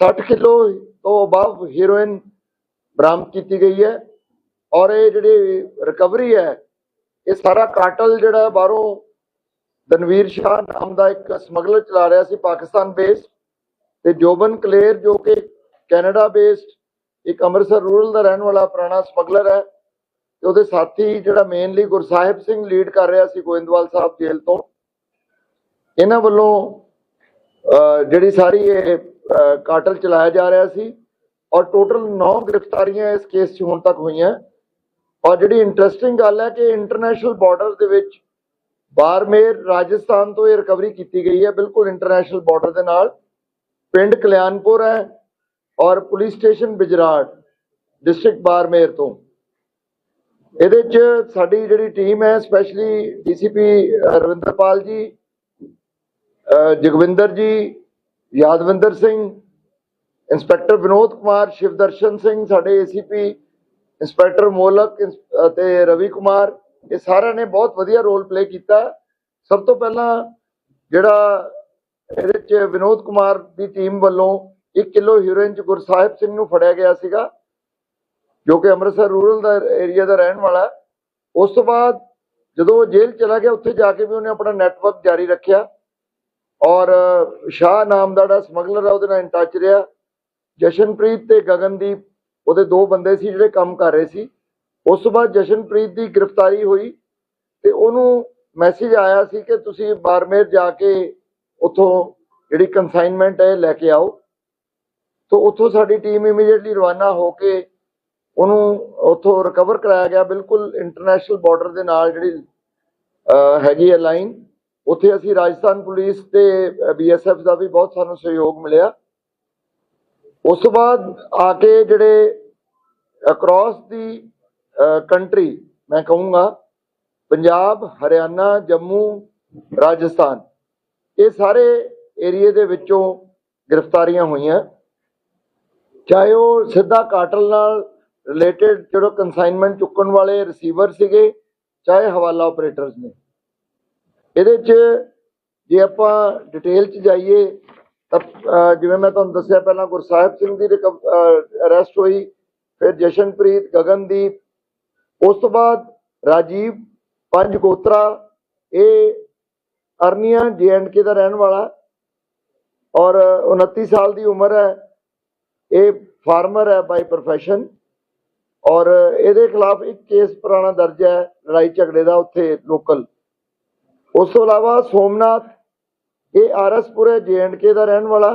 60 kilo ਤੋਂ above heroin ਬਰਾਮਦ ਕੀਤੀ ਗਈ ਹੈ ਔਰ ਇਹ ਜਿਹੜੀ ਰਿਕਵਰੀ ਹੈ, ਇਹ ਸਾਰਾ ਕਾਟਲ ਜਿਹੜਾ ਬਾਹਰੋਂ ਦਨਵੀਰ ਸ਼ਾਹ ਨਾਮ ਦਾ ਇੱਕ ਸਮਗਲਰ ਚਲਾ ਰਿਹਾ ਸੀ ਪਾਕਿਸਤਾਨ ਬੇਸਡ ਤੇ ਜੋਬਨ ਕਲੇਰ ਜੋ ਕਿ ਕੈਨੇਡਾ ਬੇਸਡ ਇੱਕ ਅੰਮ੍ਰਿਤਸਰ ਰੂਰਲ ਦਾ ਰਹਿਣ ਵਾਲਾ ਪੁਰਾਣਾ ਸਮਗਲਰ ਹੈ ਤੇ ਉਹਦੇ ਸਾਥੀ ਜਿਹੜਾ ਮੇਨਲੀ ਗੁਰਸਾਹਿਬ ਸਿੰਘ ਲੀਡ ਕਰ ਰਿਹਾ ਸੀ ਗੋਇੰਦਵਾਲ ਸਾਹਿਬ ਜੇਲ੍ਹ ਤੋਂ। ਇਹਨਾਂ ਵੱਲੋਂ ਜਿਹੜੀ ਸਾਰੀ ਇਹ ਕਾਟਲ ਚਲਾਇਆ ਜਾ ਰਿਹਾ ਸੀ ਔਰ ਟੋਟਲ 9 ਗ੍ਰਿਫਤਾਰੀਆਂ ਇਸ ਕੇਸ 'ਚ ਹੁਣ ਤੱਕ ਹੋਈਆਂ। ਔਰ ਜਿਹੜੀ ਇੰਟਰਸਟਿੰਗ ਗੱਲ ਹੈ ਕਿ ਇੰਟਰਨੈਸ਼ਨਲ ਬਾਰਡਰ ਦੇ ਵਿੱਚ ਬਾਰਮੇਰ ਰਾਜਸਥਾਨ ਤੋਂ ਇਹ ਰਿਕਵਰੀ ਕੀਤੀ ਗਈ ਹੈ। ਬਿਲਕੁਲ ਇੰਟਰਨੈਸ਼ਨਲ ਬਾਰਡਰ ਦੇ ਨਾਲ। ਪਿੰਡ ਕਲਿਆਣਪੁਰ ਹੈ ਔਰ police station Bijrad district Barmer ਤੋਂ। ਇਹਦੇ 'ਚ ਸਾਡੀ ਜਿਹੜੀ ਟੀਮ ਹੈ specially DCP Ravinderpal ji Jagvinder ji Yadvinder Singh, inspector Vinod Kumar, Shivdarshan Singh, ਸਾਡੇ ਏਸੀਪੀ ਇੰਸਪੈਕਟਰ ਮੋਲਕ, ਇੰਸ- ਅਤੇ ਰਵੀ ਕੁਮਾਰ, ਇਹ ਸਾਰਿਆਂ ਨੇ ਬਹੁਤ ਵਧੀਆ ਰੋਲ ਪਲੇ ਕੀਤਾ। ਸਭ ਤੋਂ ਪਹਿਲਾਂ ਜਿਹੜਾ ਇਹਦੇ ਚ ਵਿਨੋਦ ਕੁਮਾਰ ਦੀ ਟੀਮ ਵੱਲੋਂ 1 ਕਿਲੋ ਹੀਰੋਇਨ ਚ ਗੁਰਸਾਹਿਬ ਸਿੰਘ ਨੂੰ ਫੜਿਆ ਗਿਆ ਸੀਗਾ, ਜੋ ਕਿ ਅੰਮ੍ਰਿਤਸਰ ਰੂਰਲ ਦਾ ਏਰੀਆ ਦਾ ਰਹਿਣ ਵਾਲਾ। ਉਸ ਤੋਂ ਬਾਅਦ ਜਦੋਂ ਉਹ ਜੇਲ੍ਹ ਚਲਾ ਗਿਆ, ਉੱਥੇ ਜਾ ਕੇ ਵੀ ਉਹਨੇ ਆਪਣਾ ਨੈਟਵਰਕ ਜਾਰੀ ਰੱਖਿਆ। ਔਰ ਸ਼ਾਹ ਨਾਮ ਦਾ ਜਿਹੜਾ ਸਮਗਲਰ ਆ, ਉਹਦੇ ਨਾਲ ਇਨ ਟੱਚ ਰਿਹਾ। ਜਸ਼ਨਪ੍ਰੀਤ ਤੇ ਗਗਨਦੀਪ, ਉਹਦੇ ਦੋ ਬੰਦੇ ਸੀ ਜਿਹੜੇ ਕੰਮ ਕਰ ਰਹੇ ਸੀ। ਉਸ ਤੋਂ ਬਾਅਦ ਜਸ਼ਨਪ੍ਰੀਤ ਦੀ ਗ੍ਰਿਫਤਾਰੀ ਹੋਈ ਤੇ ਉਹਨੂੰ ਮੈਸੇਜ ਆਇਆ ਸੀ ਕਿ ਤੁਸੀਂ ਬਾਰਮੇਰ ਜਾ ਕੇ ਉੱਥੋਂ ਜਿਹੜੀ ਕਨਸਾਈਨਮੈਂਟ ਹੈ ਇਹ ਲੈ ਕੇ ਆਓ। ਤੋਂ ਉੱਥੋਂ ਸਾਡੀ ਟੀਮ ਇਮੀਡੀਏਟਲੀ ਰਵਾਨਾ ਹੋ ਕੇ ਉਹਨੂੰ ਉੱਥੋਂ ਰਿਕਵਰ ਕਰਾਇਆ ਗਿਆ। ਬਿਲਕੁਲ ਇੰਟਰਨੈਸ਼ਨਲ ਬਾਰਡਰ ਦੇ ਨਾਲ ਜਿਹੜੀ ਹੈਗੀ ਹੈ ਲਾਈਨ ਉੱਥੇ ਅਸੀਂ ਰਾਜਸਥਾਨ ਪੁਲਿਸ ਤੇ ਬੀਐਸਐਫ ਦਾ ਵੀ ਬਹੁਤ ਸਾਨੂੰ ਸਹਿਯੋਗ ਮਿਲਿਆ। ਉਸ ਤੋਂ ਬਾਅਦ ਆ ਕੇ ਜਿਹੜੇ ਅਕ੍ਰੋਸ ਦੀ ਕੰਟਰੀ ਮੈਂ ਕਹੂੰਗਾ, ਪੰਜਾਬ, ਹਰਿਆਣਾ, ਜੰਮੂ, ਰਾਜਸਥਾਨ, ਇਹ ਸਾਰੇ ਏਰੀਏ ਦੇ ਵਿੱਚੋਂ ਗ੍ਰਿਫਤਾਰੀਆਂ ਹੋਈਆਂ। ਚਾਹੇ ਉਹ ਸਿੱਧਾ ਕਾਟਲ ਨਾਲ ਰਿਲੇਟਡ ਜਿਹੜਾ ਕਨਸਾਈਨਮੈਂਟ ਚੁੱਕਣ ਵਾਲੇ ਰਿਸੀਵਰ ਸੀਗੇ, ਚਾਹੇ ਹਵਾਲਾ ਆਪਰੇਟਰਸ ਨੇ। ਇਹਦੇ 'ਚ ਜੇ ਆਪਾਂ ਡਿਟੇਲ 'ਚ ਜਾਈਏ, ਤਾਂ ਜਿਵੇਂ ਮੈਂ ਤੁਹਾਨੂੰ ਦੱਸਿਆ ਪਹਿਲਾਂ ਗੁਰਸਾਹਿਬ ਸਿੰਘ ਦੀ ਅਰੈਸਟ ਹੋਈ, ਫਿਰ ਜਸ਼ਨਪ੍ਰੀਤ, ਗਗਨਦੀਪ, ਉਸ ਤੋਂ ਬਾਅਦ ਰਾਜੀਵ, ਪੰਜ ਗੋਤਰਾ, ਇਹ ਅਰਨੀਆ ਕੇ ਦਾ ਰਹਿਣ ਵਾਲਾ, ਔਰ 29 ਸਾਲ ਦੀ ਉਮਰ ਹੈ, ਇਹ ਫਾਰਮਰ ਹੈ ਬਾਈ ਪ੍ਰੋਫੈਸ਼ਨ ਔਰ ਇਹਦੇ ਖਿਲਾਫ ਇੱਕ ਕੇਸ ਪੁਰਾਣਾ ਦਰਜ ਹੈ, ਲੜਾਈ ਝਗੜੇ ਦਾ ਉੱਥੇ ਲੋਕਲ ਉਸ ਤੋਂ ਇਲਾਵਾ ਸੋਮਨਾਥ ਇਹ ਆਰਐਸਪੁਰੇ ਕੇ ਦਾ ਰਹਿਣ ਵਾਲਾ